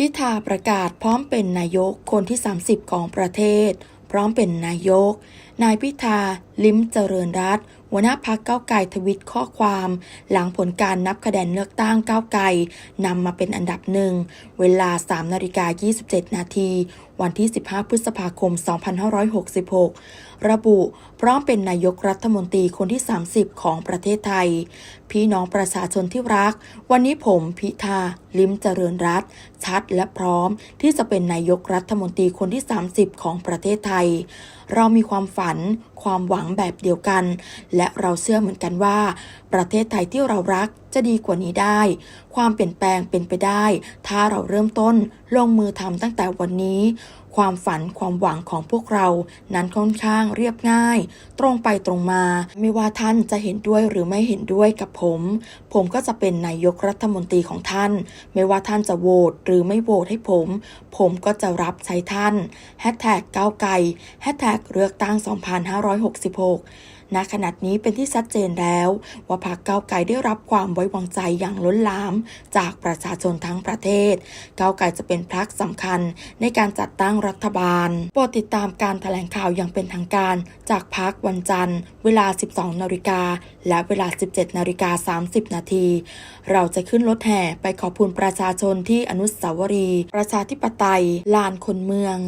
พิธาประกาศพร้อมเป็นนายกคนที่ 30 ของประเทศ พร้อมเป็นนายก นายพิธา ลิ้มเจริญรัตหัวหน้าพักเก้าไกลทวิตข้อความ หลังผลการนับคะแนนเลือกตั้งก้าวไกลนำมาเป็นอันดับหนึ่ง เวลา 3 นาฬิกา 27 นาที วันที่ 15 พฤษภาคม 2566 ระบุพร้อมเป็นนายกรัฐมนตรีคนที่ 30 ของประเทศไทย พี่น้องประชาชนที่รัก วันนี้ผมพิธา ลิ้มเจริญรัตชัดและพร้อมที่จะเป็นนายกรัฐมนตรีคนที่ 30 ของประเทศไทย เรามีความฝัน ความหวังแบบเดียวกันและเราเชื่อเหมือนกันว่า ประเทศไทยที่เรารักจะดีกว่านี้ได้ ความเปลี่ยนแปลงเป็นไปได้ ถ้าเราเริ่มต้นลงมือทำตั้งแต่วันนี้ ความฝันความหวังของพวกเรา นั้นค่อนข้างเรียบง่าย ตรงไปตรงมา ไม่ว่าท่านจะเห็นด้วยหรือไม่เห็นด้วยกับผม ผมก็จะเป็นนายกรัฐมนตรีของท่าน ไม่ว่าท่านจะโหวตหรือไม่โหวตให้ผม ผมก็จะรับใช้ท่านแฮชแท็กก้าวไกลแฮชแท็กเลือกตั้ง 2566 ณขณะนี้เป็นที่ชัดเจนแล้ว ว่าพรรคก้าวไกลได้รับความไว้วางใจอย่างล้นหลาม จากประชาชนทั้งประเทศ ก้าวไกลจะเป็นพรรคสำคัญในการจัดตั้งรัฐบาล โปรดติดตามการถแถลงข่าวอย่างเป็นทางการ จากพรรควันจันทร์ เวลา 12 นาฬิกา และเวลา 17 นาฬิกา 30 นาที เราจะขึ้นรถแห่ไปขอบคุณประชาชนที่อนุสาวรีย์ประชาธิปไตย ลานคนเมือง